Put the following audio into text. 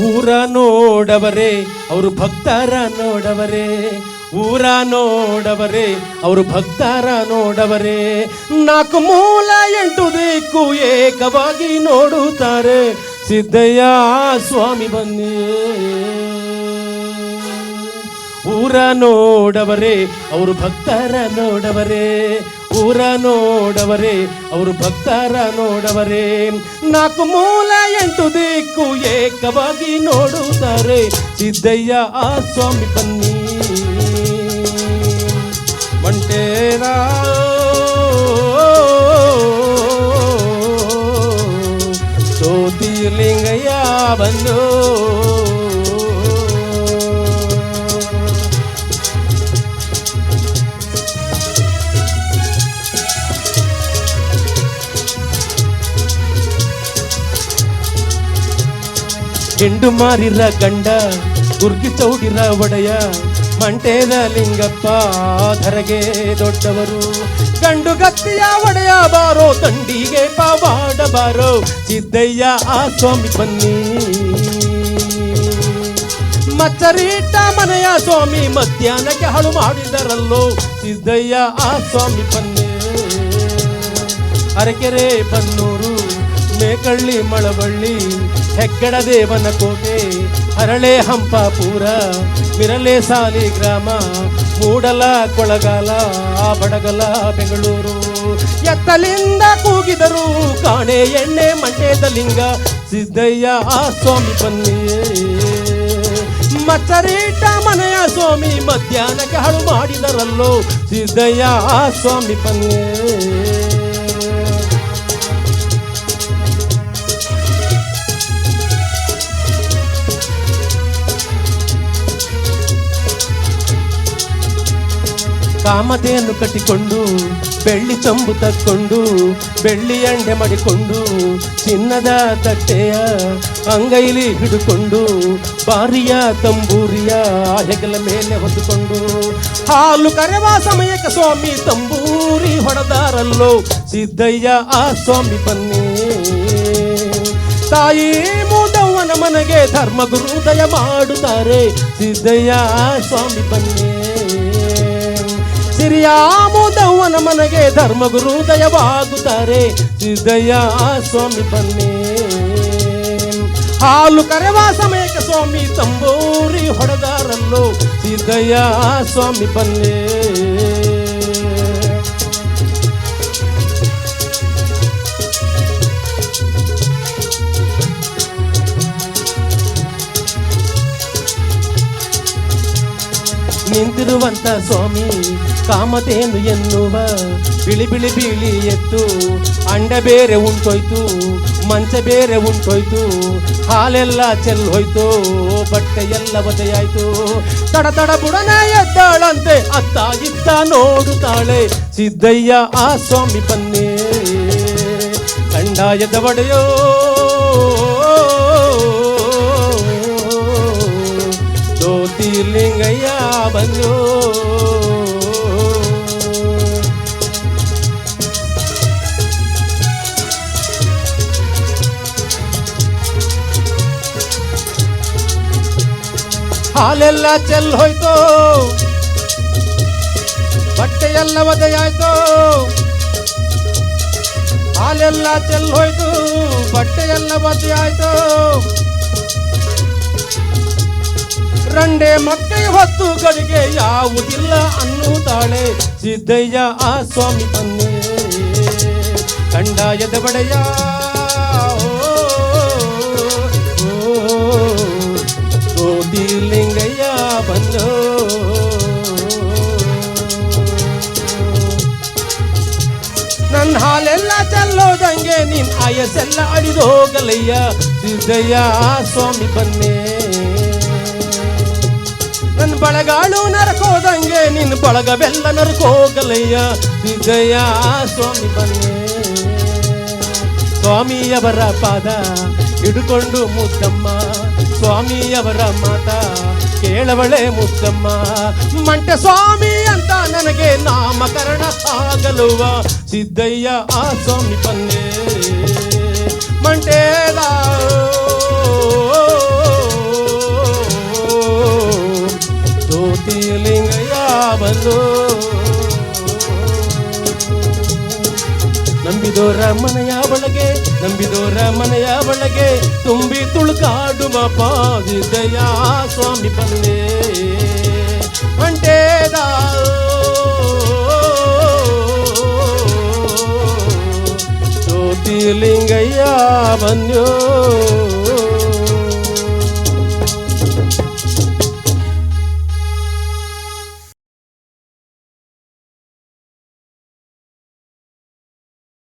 ಊರ ನೋಡವರೆ, ಅವರು ಭಕ್ತರ ನೋಡವರೇ. ಊರ ನೋಡವರೆ, ಅವರು ಭಕ್ತರ ನೋಡವರೇ. ನಾಲ್ಕು ಮೂಲ ಎಂಟು ದಿಕ್ಕು ಏಕವಾಗಿ ನೋಡುತ್ತಾರೆ. ಸಿದ್ದಯ್ಯ, ಸ್ವಾಮಿ ಬನ್ನಿ. ಊರ ನೋಡವರೆ, ಅವರು ಭಕ್ತರ ನೋಡವರೇ. ಊರ ನೋಡವರೇ, ಅವರು ಭಕ್ತರ ನೋಡವರೇ. ನಾಲ್ಕು ಮೂಲ ಎಂಟು ದಿಕ್ಕು ಏಕವಾಗಿ ನೋಡುತ್ತಾರೆ. ಸಿದ್ದಯ್ಯ, ಆ ಸ್ವಾಮಿ ಬನ್ನಿ. ಮಂಟೇರ ಜ್ಯೋತಿರ್ಲಿಂಗಯ್ಯ ಬಂದು. ಹಿಂಡು ಮಾರಿರ ಗಂಡ, ಗುರ್ಗಿ ಚೌಡಿರ ಒಡೆಯ, ಮಂಟೇದ ಲಿಂಗಪ್ಪ, ಧರಗೆ ದೊಡ್ಡವರು. ಗಂಡು ಗತ್ತಿಯ ಒಡೆಯ ಬಾರೋ, ತಂಡಿಗೆ ಪವಾಡ ಬಾರೋ, ಸಿದ್ದಯ್ಯ ಆ ಸ್ವಾಮಿ ಬನ್ನಿ. ಮಚ್ಚರೀಟ ಮನೆಯ ಸ್ವಾಮಿ ಮಧ್ಯಾಹ್ನಕ್ಕೆ ಹಳು ಮಾಡಿದರಲ್ಲೋ, ಸಿದ್ದಯ್ಯ ಆ ಸ್ವಾಮಿ ಬನ್ನಿ. ಅರಕೆರೆ, ಬನ್ನೂರು, ಮೇಕಳ್ಳಿ, ಮಳವಳ್ಳಿ ಹೆಗ್ಗಡ ದೇವನ ಕೋಟೆ ಹರಳೆ ಹಂಪಾಪುರ ಮಿರಲೆ ಸಾಲಿ ಗ್ರಾಮ, ಮೂಡಲ ಕೊಳಗಾಲ ಬಡಗಲ ಬೆಂಗಳೂರು. ಎತ್ತಲಿಂದ ಕೂಗಿದರು ಕಾಣೆ ಎಣ್ಣೆ ಮಂಡ್ಯದ ಲಿಂಗ, ಸಿದ್ದಯ್ಯ ಆ ಸ್ವಾಮಿ ಬನ್ನಿ ಮಚ್ಚರೀಟ ಮನೆಯ ಸ್ವಾಮಿ ಮಧ್ಯಾಹ್ನಕ್ಕೆ ಹಾಳು ಮಾಡಿದರಲ್ಲೋ, ಸಿದ್ದಯ್ಯ ಆ ಸ್ವಾಮಿ ಬನ್ನಿ ಕಾಮಧೇನು ಕಟ್ಟಿಕೊಂಡು, ಬೆಳ್ಳಿ ಚಂಬು ತಕ್ಕೊಂಡು, ಬೆಳ್ಳಿ ಅಂಡೆ ಮಾಡಿಕೊಂಡು, ಚಿನ್ನದ ತಟ್ಟೆಯ ಅಂಗೈಲಿ ಹಿಡುಕೊಂಡು, ಬಾರಿಯ ತಂಬೂರಿಯ ಹೆಗಲ ಮೇಲೆ ಹೊತ್ತುಕೊಂಡು ಹಾಲು ಕರೆವ ಸಮಯಕ್ಕೆ ಸ್ವಾಮಿ ತಂಬೂರಿ ಹೊಡೆದಾರಲ್ಲೋ, ಸಿದ್ದಯ್ಯ, ಆ ಸ್ವಾಮಿ ಬನ್ನಿ. ತಾಯಿ ಮೂದವ್ವನ ಮನೆಗೆ ಧರ್ಮಗುರು ದಯ ಮಾಡುತ್ತಾರೆ, ಸಿದ್ದಯ್ಯ ಸ್ವಾಮಿ ಬನ್ನಿ. ಸಿರಿಯ ಮುದವನ ಮನೆಗೆ ಧರ್ಮಗುರು ದಯವಾಗುತ್ತಾರೆ. ಸಿದ್ದಯ್ಯ ಸ್ವಾಮಿ ಬನ್ನಿ. ಹಾಲು ಕರೆವ ಸಮಯಕ್ಕೆ ಸ್ವಾಮಿ ತಂಬೂರಿ ಹೊಡೆದಾರಲ್ಲೋ ಸಿದ್ದಯ್ಯ ಸ್ವಾಮಿ ಬನ್ನಿ. ನಿಂತಿರುವಂತ ಸ್ವಾಮಿ ಕಾಮತೇನು ಎನ್ನುವ ಬಿಳಿ ಬಿಳಿ ಬಿಳಿ ಎತ್ತು, ಅಂಡ ಬೇರೆ ಉಂಟೋಯ್ತು, ಮಂಚ ಬೇರೆ ಉಂಟೋಯ್ತು, ಹಾಲೆಲ್ಲ ಚೆಲ್ಲೋಯ್ತು ಎಲ್ಲ ಒದೆಯಾಯ್ತು. ತಡ ತಡ ಬುಡನೆ ಎದ್ದಾಳಂತೆ, ಅತ್ತ ಇತ್ತ ನೋಡುತ್ತಾಳೆ ಸಿದ್ದಯ್ಯ ಆ ಸ್ವಾಮಿ ಬನ್ನಿ ಕಂಡಾಯದ ಒಡೆಯೋ. ಜ್ಯೋತಿರ್ಲಿಂಗಯ್ಯ ಬಂದು ಹಾಲೆಲ್ಲ ಚೆಲ್ ಹೋಯ್ತು. ಬಟ್ಟೆ ಎಲ್ಲ ಒದೆಯಾಯ್ತು. ಹಾಲೆಲ್ಲ ಚೆಲ್ ಹೋಯ್ತು. ಬಟ್ಟೆ ಎಲ್ಲ ಒದೆಯಾಯ್ತು. ರಂಡೆ ಮತ್ತೆ ಹೊತ್ತು ಗಡಿಗೆ ಯಾವುದಿಲ್ಲ ಅನ್ನುತ್ತಾಳೆ. ಸಿದ್ದಯ್ಯ ಆ ಸ್ವಾಮಿ ತನ್ನೇ. ಕಂಡಾಯದ ಚೆಲ್ಲೋದಂಗೆ ನಿನ್ ಆಯಸ್ಸೆಲ್ಲ ಅಡಿದು ಹೋಗಲಯ್ಯ ಸಿದ್ದಯ್ಯ ಆ ಸ್ವಾಮಿ ಬನ್ನೇ ನನ್ನ ಬಳಗಾಳು ನರಕೋದಂಗೆ ನಿನ್ನ ಬಳಗವೆಲ್ಲ ನರಕೋಗಲಯ್ಯ ಸಿದ್ದಯ್ಯ ಸ್ವಾಮಿ ಬನ್ನಿ ಸ್ವಾಮಿಯವರ ಪಾದ ಹಿಡ್ಕೊಂಡು ಮುದ್ದಮ್ಮ ಸ್ವಾಮಿಯವರ ಮಾತ ಕೇಳವಳೆ ಮುದ್ದಮ್ಮ ಮಂಟೆ ಸ್ವಾಮಿ ಅಂತ ನನಗೆ ನಾಮಕರಣ ಆಗಲುವ ಸಿದ್ದಯ್ಯ ಆ ಸ್ವಾಮಿ ಪನ್ನೆ. ಮಂಟೇದ ಜ್ಯೋತಿಲಿಂಗಯ್ಯ ಬಂದು. ನಂಬಿದೋರ ಮನೆಯ ಒಳಗೆ, ನಂಬಿದೋರ ಮನೆಯ ಒಳಗೆ ತುಂಬಿ ತುಳುಕಾಡುವ ಪಾದಿದಯ ಸ್ವಾಮಿ ಬನ್ನೇ ಜ್ಯೋತಿಲಿಂಗಯ್ಯ ಬನ್ಯೋ